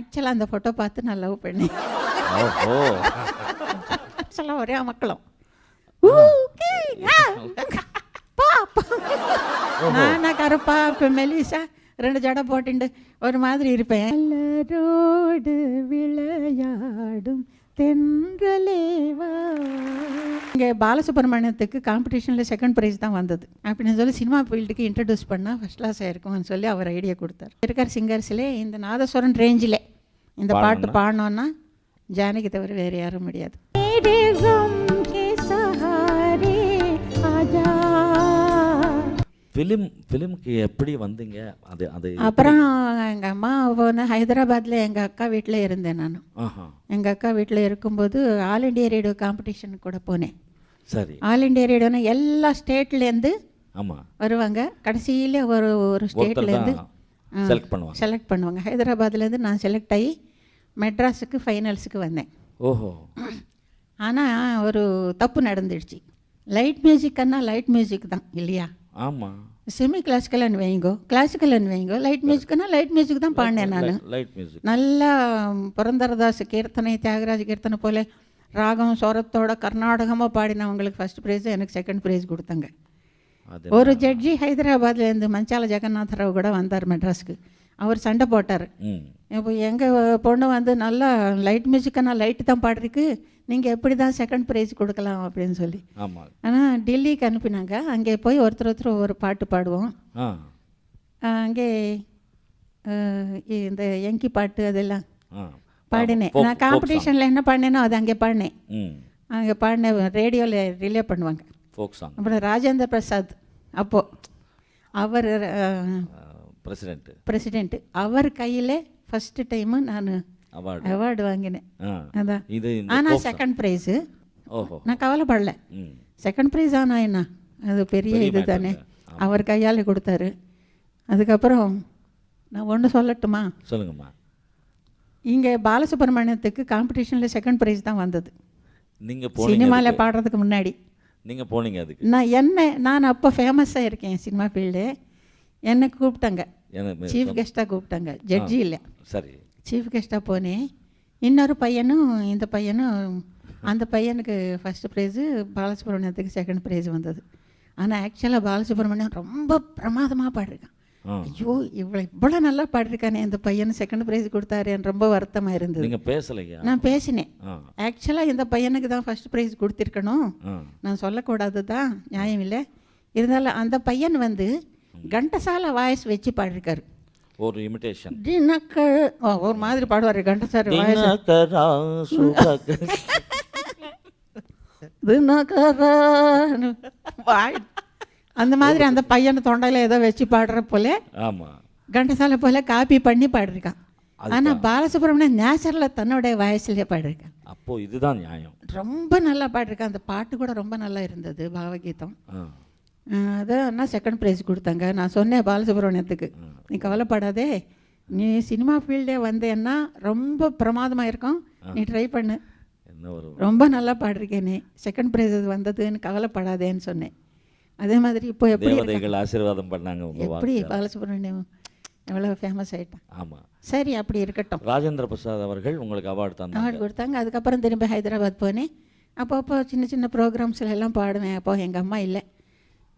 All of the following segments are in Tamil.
ஆக்சுவலாக அந்த ஃபோட்டோ பார்த்து நான் லவ் பண்ணேன். ஓஹோ. ஆக்சுவலாக ஒரே பா. நானா கருப்பா இப்போ மெலிசா ரெண்டு ஜடை போட்டுண்டு ஒரு மாதிரி இருப்பேன். மலரோடு விளையாடும் தென்றலேவா இங்கே பாலசுப்ரமணியத்துக்கு காம்படிஷனில் செகண்ட் ப்ரைஸ் தான் வந்தது. அப்படின்னு சொல்லி சினிமா ஃபீல்டுக்கு இன்ட்ரடியூஸ் பண்ணால் ஃபஸ்ட் கிளாஸ் இருக்கும்னு சொல்லி அவர் ஐடியா கொடுத்தார். இருக்கிற சிங்கர்ஸ்லே இந்த நாதஸ்வரன் ரேஞ்சில் இந்த பாட்டு பாடணுன்னா ஜானகி தவிர வேறு யாரும் முடியாது. ஃபிலிம் ஃபிலிம்க்கு எப்படி வந்தீங்க? அது அது அப்புறம் எங்கள் அம்மா போன ஹைதராபாத்தில் எங்கள் அக்கா வீட்டில் இருந்தேன் நான். ஆஹா. எங்கள் அக்கா வீட்டில் இருக்கும்போது ஆல் இண்டியா ரேடியோ காம்படிஷனுக்கு கூட போனேன். சரி. ஆல் இண்டியா ரேடியோனா எல்லா ஸ்டேட்லேருந்து ஆமாம் வருவாங்க. கடைசியில் ஒரு ஒரு ஸ்டேட்லேருந்து செலக்ட் பண்ணுவாங்க. செலக்ட் பண்ணுவாங்க. ஹைதராபாத்லேருந்து நான் செலக்ட் ஆகி மெட்ராஸுக்கு ஃபைனல்ஸுக்கு வந்தேன். ஓஹோ. ஆனால் ஒரு தப்பு நடந்துடுச்சு. லைட் மியூசிக்கன்னா லைட் மியூசிக் தான் இல்லையா? ஆமாம் செமி கிளாசிக்கல்னு வைங்கோ கிளாசிக்கல்னு வைங்கோ லைட் மியூசிக்னா லைட் மியூசிக் தான் பாடினேன் நான். லைட் மியூசிக் நல்லா புரந்தரதாஸ் கீர்த்தனை தியாகராஜ கீர்த்தனை போல ராகம் ஸ்வரத்தோட கர்நாடகமாக பாடினவங்களுக்கு ஃபர்ஸ்ட் ப்ரைஸ் எனக்கு செகண்ட் ப்ரைஸ் கொடுத்தாங்க. ஒரு ஜட்ஜி ஹைதராபாத்லேருந்து மஞ்சால ஜெகநாதராவ் கூட வந்தார் மெட்ராஸ்க்கு. அவர் சண்டை போட்டார். இப்போ எங்கள் பொண்ணு வந்து நல்லா லைட் மியூசிக்கான லைட்டு தான் பாடுறதுக்கு நீங்கள் எப்படி தான் செகண்ட் ப்ரைஸ் கொடுக்கலாம் அப்படின்னு சொல்லி. ஆனால் டெல்லிக்கு அனுப்பினாங்க. அங்கே போய் ஒருத்தர் ஒருத்தர் ஒரு பாட்டு பாடுவோம். அங்கே இந்த எங்கி பாட்டு அதெல்லாம் பாடினேன். நான் காம்படிஷனில் என்ன பாடினேனோ அது அங்கே பாடினேன். அங்கே பாடின ரேடியோவில் ரிலே பண்ணுவாங்க. அப்புறம் ராஜேந்திர பிரசாத் அப்போது அவர் பிரசிடென்ட்டு பிரசிடெண்ட்டு அவர் கையில் ஃபஸ்ட்டு டைமு நான் அவார்டு அவார்டு வாங்கினேன். அதான். இது ஆனால். செகண்ட் ப்ரைஸு ஓஹோ. நான் கவலைப்படல. செகண்ட் ப்ரைஸ் ஆனால் என்ன? அது பெரிய இது தானே. அவர் கையால் கொடுத்தாரு. அதுக்கப்புறம் நான் ஒன்று சொல்லட்டுமா? சொல்லுங்கம்மா. இங்கே பாலசுப்ரமணியத்துக்கு காம்படிஷனில் செகண்ட் ப்ரைஸ் தான் வந்தது. நீங்கள் சினிமாவில். பாடுறதுக்கு முன்னாடி. நீங்க போனீங்க அதுக்கு. நான் என்ன நான் அப்போ ஃபேமஸாக இருக்கேன் சினிமா ஃபீல்டு என்னை கூப்பிட்டாங்க. சீஃப் கெஸ்ட்டாக கூப்பிட்டாங்க. ஜட்ஜி இல்லை. சரி. சீஃப் கெஸ்ட்டாக போனேன் இன்னொரு பையனும் இந்த பையனும் அந்த பையனுக்கு ஃபஸ்ட்டு ப்ரைஸு பாலசுப்ரமணியத்துக்கு செகண்ட் ப்ரைஸ் வந்தது. ஆனால் ஆக்சுவலாக பாலசுப்ரமணியம் ரொம்ப பிரமாதமாக பாடிருக்கான். ஐயோ இவ்வளோ இவ்வளோ நல்லா பாடிருக்கானே இந்த பையன் செகண்ட் ப்ரைஸ் கொடுத்தாருன்னு ரொம்ப வருத்தமாக இருந்தது. பேசலையா? நான் பேசினேன். ஆக்சுவலாக இந்த பையனுக்கு தான் ஃபஸ்ட் ப்ரைஸ் கொடுத்துருக்கணும். நான் சொல்லக்கூடாது தான் நியாயம் இல்லை இருந்தாலும் அந்த பையன் வந்து கண்டசால வாய்ஸ் வச்சு பாடிருக்காரு ஒரு இமிடேஷன் தினக்கள் ஓ, ஒரு மாதிரி பாடுவார் கண்டசால வாய்ஸ் அந்த மாதிரி அந்த பையனை தொண்டையில் ஏதோ வச்சு பாடுற போல ஆமா. கண்டசால போல காப்பி பண்ணி பாடிருக்கான். ஆனால் பாலசுப்ரமணியன் நேச்சுரலாக தன்னுடைய வாய்ஸ்லேயே பாடிருக்கான். அப்போ இதுதான் நியாயம். ரொம்ப நல்லா பாடிருக்கான். அந்த பாட்டு கூட ரொம்ப நல்லா இருந்தது பாவகீதம். அதான் செகண்ட் ப்ரைஸ் கொடுத்தாங்க. நான் சொன்னேன் பாலசுப்ரமணியத்துக்கு. நீ கவலைப்படாதே. நீ சினிமா ஃபீல்டே வந்தேன்னா ரொம்ப பிரமாதமாக இருக்கும். நீ ட்ரை பண்ணு. ரொம்ப நல்லா பாடிருக்கேன் நீ. செகண்ட் ப்ரைஸ் அது வந்ததுன்னு கவலைப்படாதேன்னு சொன்னேன். அதே மாதிரி இப்போ எப்படி ஆசீர்வாதம் பண்ணாங்க எப்படி பாலசுப்ரமணியம் எவ்வளோ ஃபேமஸ் ஆயிட்டான்? ஆமா. சரி அப்படி இருக்கட்டும். ராஜேந்திர பிரசாத் அவர்கள் உங்களுக்கு அவார்டு தந்தாங்க. அவார்டு கொடுத்தாங்க. அதுக்கப்புறம் திரும்பி ஹைதராபாத் போனேன். அப்போ அப்போ சின்ன சின்ன ப்ரோக்ராம்ஸில் எல்லாம் பாடுவேன். அப்போ எங்கள் அம்மா இல்லை.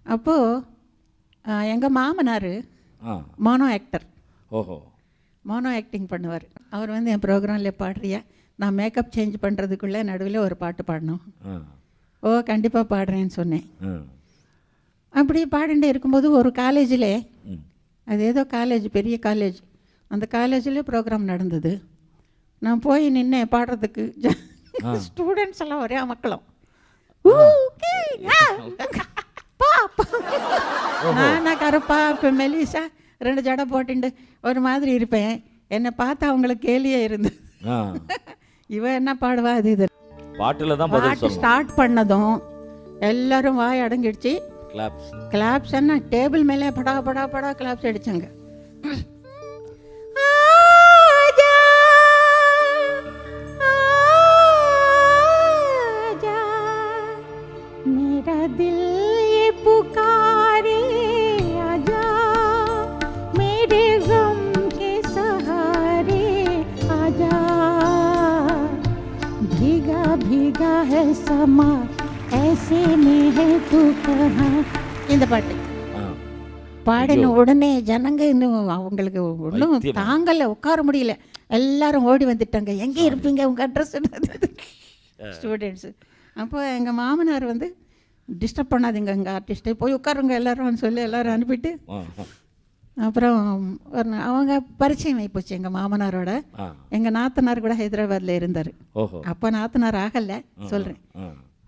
அப்போது எங்கள் மாமனார் மோனோ ஆக்டர் ஓஹோ. மோனோ ஆக்டிங் பண்ணுவார். அவர் வந்து என் ப்ரோக்ராமில் பாடுறியா? நான் மேக்கப் சேஞ்ச் பண்ணுறதுக்குள்ளே நடுவில் ஒரு பாட்டு பாடணும். ஓ கண்டிப்பாக பாடுறேன்னு சொன்னேன். அப்படி பாடிட்டு இருக்கும்போது ஒரு காலேஜில் அது ஏதோ காலேஜ் பெரிய காலேஜ் அந்த காலேஜில் ப்ரோக்ராம் நடந்தது. நான் போய் நின்னேன் பாடுறதுக்கு. ஸ்டூடெண்ட்ஸ் எல்லாம் ஒரே மக்களும் ஊக்கே, ஆ, பா, பா. நானா கருப்பா இப்போ மெலிசா ரெண்டு ஜடை போட்டுண்டு ஒரு மாதிரி இருப்பேன். என்னை பார்த்தா அவங்களுக்கு கேலியே இருந்தது ஆ. இவன் என்ன பாடுவா அது இது. பாட்டுல தான் பாட்டு ஸ்டார்ட் பண்ணதும் எல்லாரும் வாய் அடங்கிடுச்சு. கிளாப்ஸ் கிளாப்ஸ் என்ன டேபிள் மேலே படா படா படா கிளாப்ஸ் அடிச்சாங்க. இந்த பாட்டு. பாடின உடனே ஜனங்க இன்னும் அவங்களுக்கு ஒன்றும். தாங்கல உட்கார முடியல. எல்லாரும் ஓடி வந்துட்டாங்க. எங்கே இருப்பீங்க? உங்கள் அட்ரஸ் ஸ்டூடெண்ட்ஸு அப்போ எங்கள் மாமனார் வந்து டிஸ்டர்ப் பண்ணாதீங்க எங்கள் ஆர்டிஸ்ட்டை போய் உட்காருங்க எல்லாரும் சொல்லி எல்லாரும் அனுப்பிட்டு. அப்புறம் அவங்க பரிச்சயம் ஆகிப்போச்சு எங்கள் மாமனாரோட. எங்கள் நாத்தனார் கூட ஹைதராபாத்தில் இருந்தார். அப்போ நாத்தனார் ஆகலை. சொல்கிறேன்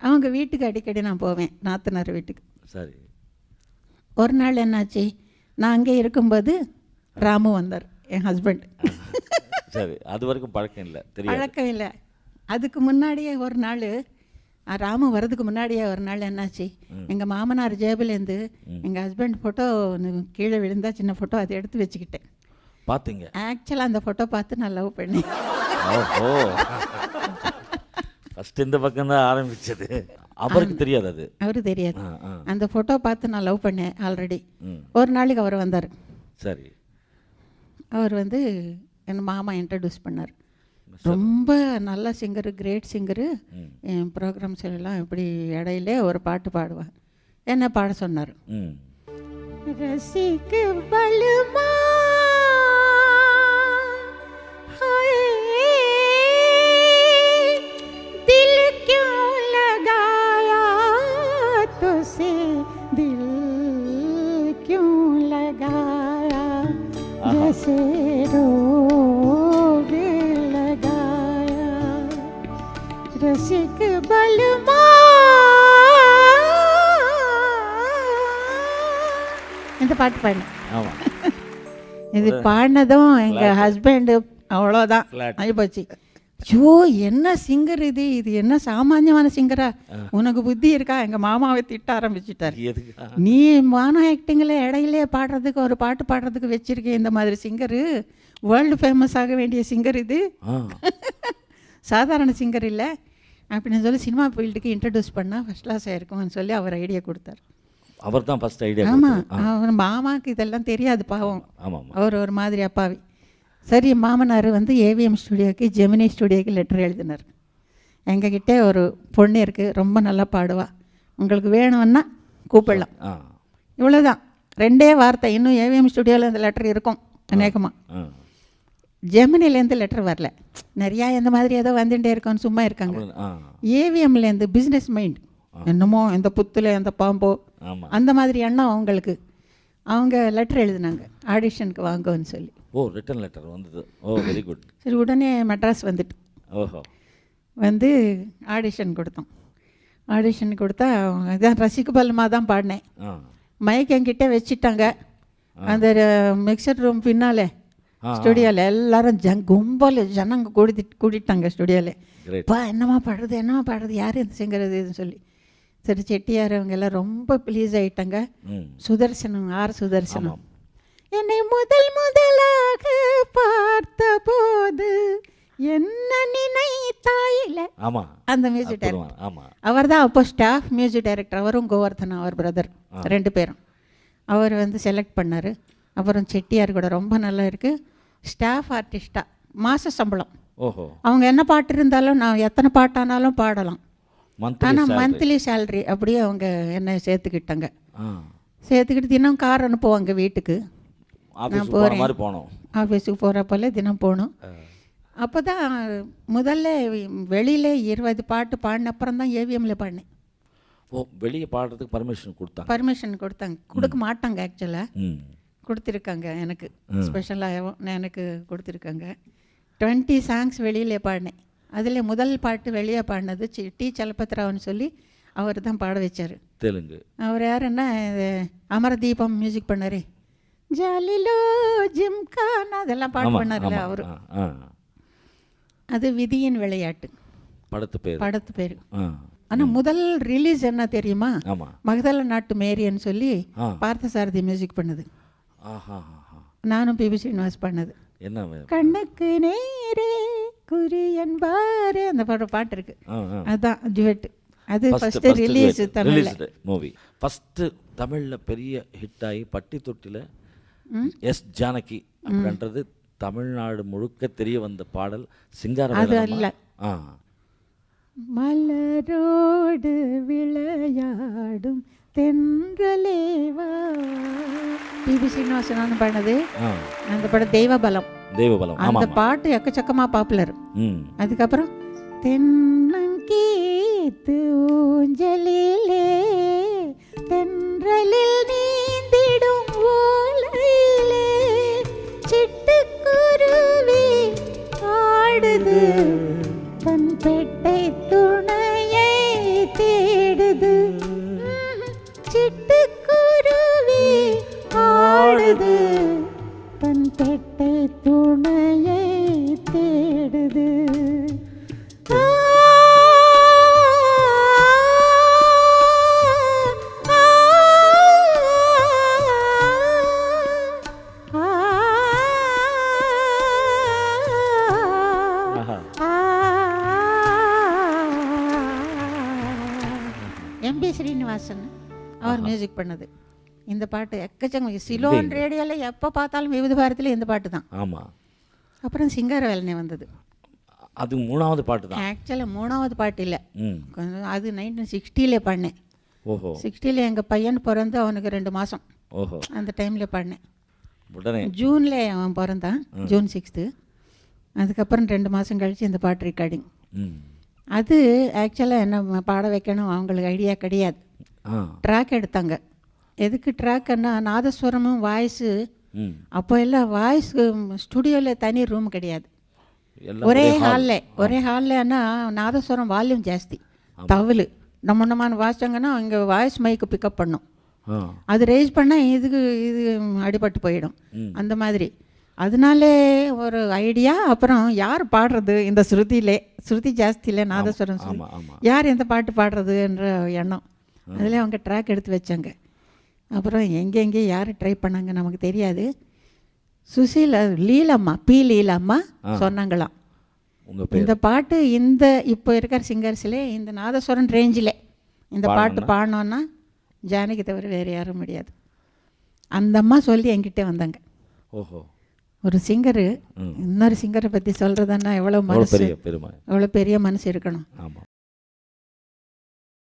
அவங்க வீட்டுக்கு அடிக்கடி நான் போவேன் நாத்தனார் வீட்டுக்கு. சரி. ஒரு நாள் என்னாச்சு? நான் அங்கே இருக்கும்போது ராமு வந்தார் என் ஹஸ்பண்ட் சரி அது வரைக்கும் பழக்கம் இல்லை பழக்கம் இல்லை. அதுக்கு முன்னாடியே ஒரு நாள் ராமு வர்றதுக்கு முன்னாடியே ஒரு நாள் என்னாச்சு? எங்கள் மாமனார் ஜேபிலேருந்து எங்கள் ஹஸ்பண்ட் ஃபோட்டோ கீழே விழுந்தா சின்ன ஃபோட்டோ அதை எடுத்து வச்சுக்கிட்டேன். பார்த்தீங்க ஆக்சுவலாக அந்த ஃபோட்டோ பார்த்து நான் லவ் பண்ணேன். ஃபர்ஸ்ட் இந்த பக்கம் தான் ஆரம்பிச்சது. அவருக்கு தெரியாது அது. அவரு தெரியாது. அந்த ஃபோட்டோ பார்த்து நான் லவ் பண்ணேன் ஆல்ரெடி ஒரு நாளைக்கு அவர் வந்தார். சரி. அவர் வந்து என் மாமா இன்ட்ரடியூஸ் பண்ணார். ரொம்ப நல்ல சிங்கரு கிரேட் சிங்கரு என் ப்ரோக்ராம்ஸ் எல்லாம் இப்படி இடையில ஒரு பாட்டு பாடுவார். என்ன பாட சொன்னார்? ரசிக்கு பலுமா जैसे रोग लगाया रसिक बलमा இந்த பாட்டு பாடினேன் ஆமாம் இது பாடினதும் எங்கள் ஹஸ்பண்டு அவ்வளோதான் Flat. ஆகிப்போச்சு ஐயோ என்ன சிங்கர் இது? இது என்ன சாமானியமான சிங்கரா? உனக்கு புத்தி இருக்கா? எங்கள் மாமாவை திட்ட ஆரம்பிச்சிட்டார். நீ மானோ ஆக்டிங்கில் இடையிலே பாடுறதுக்கு ஒரு பாட்டு பாடுறதுக்கு வச்சிருக்கேன் இந்த மாதிரி சிங்கரு. வேர்ல்டு ஃபேமஸ் ஆக வேண்டிய சிங்கர் இது. சாதாரண சிங்கர் இல்லை. அப்படின்னு சொல்லி சினிமா ஃபீல்டுக்கு இன்ட்ரடியூஸ் பண்ணால் ஃபஸ்ட் கிளாஸ் ஆயிருக்கும்னு சொல்லி அவர் ஐடியா கொடுத்தார். அவர் தான் ஃபர்ஸ்ட் ஐடியா ஆமாம் அவர் மாமாவுக்கு இதெல்லாம் தெரியாது பாவம். அவர் ஒரு மாதிரி அப்பாவி. சரி மாமனார் வந்து ஏவிஎம் ஸ்டுடியோக்கு ஜெமினி ஸ்டுடியோக்கு லெட்டர் எழுதினார். எங்ககிட்ட ஒரு பொண்ணு இருக்குது ரொம்ப நல்லா பாடுவா. உங்களுக்கு வேணும்னா கூப்பிடலாம். இவ்வளோதான் ரெண்டே வார்த்தை இன்னும் ஏவிஎம் ஸ்டுடியோவில் இந்த லெட்டர் இருக்கும் அநேகமாக ஜெமினிலேருந்து லெட்டர் வரல. நிறையா இந்த மாதிரி ஏதோ வந்துட்டே இருக்கோன்னு சும்மா இருக்காங்க. ஏவிஎம்லேருந்து பிஸ்னஸ் மைண்ட் என்னமோ எந்த புத்தில் எந்த பாம்போ அந்த மாதிரி எண்ணம் அவங்களுக்கு. அவங்க லெட்டர் எழுதினாங்க. ஆடிஷனுக்கு வாங்கன்னு சொல்லி. ஓ ரிட்டன் லெட்டர் வந்தது. ஓ வெரி குட் சரி உடனே மெட்ராஸ் வந்துட்டு. ஓஹோ. வந்து ஆடிஷன் கொடுத்தோம். ஆடிஷன் கொடுத்தா இதான் ரசிக்கு பல்மா தான் பாடினேன். ஆ. மைக் என்கிட்ட வச்சுட்டாங்க. அந்த மிக்சர் ரூம் பின்னாலே ஸ்டுடியோவில் எல்லாரும் ஜங் கும்பல் ஜனங்க கூடி கூட்டிட்டாங்க ஸ்டுடியோவில் என்னம்மா பாடுறது என்னம்மா பாடுறது யார் இந்த சிங்கர் இதுன்னு சொல்லி. சரி செட்டியார் அவங்க எல்லாம் ரொம்ப ப்ளீஸ் ஆயிட்டாங்க. சுதர்சனம் ஆர் சுதர்சனம். என்னை முதல் முதலாக பார்த்த போது என்ன நினைத்தாயில? ஆமாம் அந்த மியூசிக் டைரக்டர் அவர் தான் அப்போ ஸ்டாஃப் மியூசிக் டைரக்டர் அவரும் கோவர்தன் அவர் பிரதர் ரெண்டு பேரும். அவர் வந்து செலக்ட் பண்ணார். அப்புறம் செட்டியார் கூட ரொம்ப நல்லா இருக்குது ஸ்டாஃப் ஆர்டிஸ்டாக மாத சம்பளம். ஓஹோ. அவங்க என்ன பாட்டு இருந்தாலும் நான் எத்தனை பாட்டானாலும் பாடலாம். ஆனால் மந்த்லி சேலரி அப்படியே அவங்க என்னை சேர்த்துக்கிட்டாங்க. சேர்த்துக்கிட்டு தினம் கார் அனுப்புவாங்க வீட்டுக்கு. ஆஃபீஸ் போகிற மாதிரி போனோம் ஆஃபீஸுக்கு போகிறப்பல தினம் போகணும். அப்போ தான் முதல்ல வெளியில் இருபது பாட்டு பாடின அப்புறம் தான் ஏவிஎம்மில் பாடினேன். ஓ வெளியே பாடுறதுக்கு பர்மிஷன் கொடுத்தாங்க. பர்மிஷன் கொடுத்தாங்க. கொடுக்க மாட்டாங்க ஆக்சுவலாக கொடுத்துருக்காங்க எனக்கு. ஸ்பெஷலாக எனக்கு கொடுத்துருக்காங்க. டுவெண்ட்டி சாங்ஸ் வெளியிலே பாடினேன். அதில் முதல் பாட்டு வெளியே பாடினது சி டி சலபத்ராவ்னு சொல்லி அவர் தான் பாட வச்சார். தெலுங்கு. அவர் யாருன்னா இது அமரதீபம் மியூசிக் பண்ணாரே. ஜாலிலோ ஜிம்கான் அதெல்லாம் பாட்டு பண்ணார்ல அவர். அது விதியின் விளையாட்டு. படத்து பேர். படத்து பேர். ஆனால் முதல் ரிலீஸ் என்ன தெரியுமா? மகதல நாட்டு மேரியன்னு சொல்லி. பார்த்தசாரதி மியூசிக் பண்ணது. நானும் பிபி ஸ்ரீனிவாஸ் பண்ணது. என்ன கண்ணுக்கு நேரே குறி என்பாரே. அந்த பாட்டு பாட்டு இருக்கு அதான் ஜுவெட் அது first release released movie first தமிழில். பெரிய ஹிட் ஆகி பட்டி தொட்டியில் எஸ் ஜானகி அப்படின்றது தமிழ்நாடு முழுக்க தெரிய வந்த பாடல். சிங்கார அது அல்ல. மலரோடு விளையாடும் தென்றலேவா பிபி சீனிவாசன் ஆ. அந்த படம் தெய்வ பலம் தெய்வபலம். ஆமாம் அந்த பாட்டு எக்கச்சக்கமாக பாப்புலர் அதுக்கப்புறம் தென்னங்கீத்து ஊஞ்சலிலே தென்றலில் நீந்திடும் ஓலையிலே சிட்டுக்குருவி ஆடுது தன் பெட்டை துணையை தேடுது. சிட்டுக்குருவி ஆடுது எம்பி ஸ்ரீனிவாசன் அவர் மியூசிக் பண்ணது. இந்த பாட்டு எக்கச்சங்க சிலோன் ரேடியோவில் எப்போ பார்த்தாலும் விவித பாரதியில் இந்த பாட்டு தான். ஆமாம் அப்புறம் சிங்கார வேலனை வந்தது. அது மூணாவது பாட்டு தான். ஆக்சுவலாக மூணாவது பாட்டு இல்லை. கொஞ்சம் அது நைன்டீன் சிக்ஸ்டியிலே பாடினேன் ஓஹோ. சிக்ஸ்டியில் எங்கள் பையன் பிறந்து அவனுக்கு ரெண்டு மாதம் ஓஹோ. அந்த டைமில் பாடினேன் உடனே. ஜூனில் அவன் பிறந்தான். ஜூன் சிக்ஸ்த்து அதுக்கப்புறம் ரெண்டு மாதம் கழித்து இந்த பாட்டு ரெக்கார்டிங் அது ஆக்சுவலாக என்ன பாட வைக்கணும் அவங்களுக்கு ஐடியா கிடையாது. ட்ராக் எடுத்தாங்க. எதுக்கு ட்ராக்னா நாதஸ்வரமும் வாய்ஸு அப்போ எல்லாம் வாய்ஸ் ஸ்டுடியோவில் தனி ரூம் கிடையாது. ஒரே ஹாலில் ஒரே ஹால்லன்னா நாதஸ்வரம் வால்யூம் ஜாஸ்தி. தவளு. நம்ம நம்ம வாசிச்சாங்கன்னா இங்கே வாய்ஸ் மைக்கு பிக்கப் பண்ணும். அது ரேஸ் பண்ணால் இதுக்கு இது அடிபட்டு போயிடும். அந்த மாதிரி. அதனாலே ஒரு ஐடியா அப்புறம் யார் பாடுறது இந்த ஸ்ருதியிலே? ஸ்ருதி ஜாஸ்தியில் நாதஸ்வரம் ஆமாம் யார் எந்த பாட்டு பாடுறதுன்ற எண்ணம். அதில் அவங்க ட்ராக் எடுத்து வச்சாங்க. அப்புறம் எங்கெங்கே யார் ட்ரை பண்ணாங்க நமக்கு தெரியாது. சுசீல லீலம்மா பி. லீலம்மா சொன்னாங்களாம். இந்த பாட்டு இந்த இப்போ இருக்கிற சிங்கர்ஸ்லே இந்த நாதஸ்வரன் ரேஞ்சில் இந்த பாட்டு பாடணுன்னா ஜானகி தவிர வேறு யாரும் முடியாது. அந்த அம்மா சொல்லி என்கிட்ட வந்தாங்க. ஓஹோ. ஒரு சிங்கரு. இன்னொரு சிங்கரை பற்றி சொல்கிறதுன்னா எவ்வளோ மனசு எவ்வளோ பெரிய மனசு இருக்கணும்.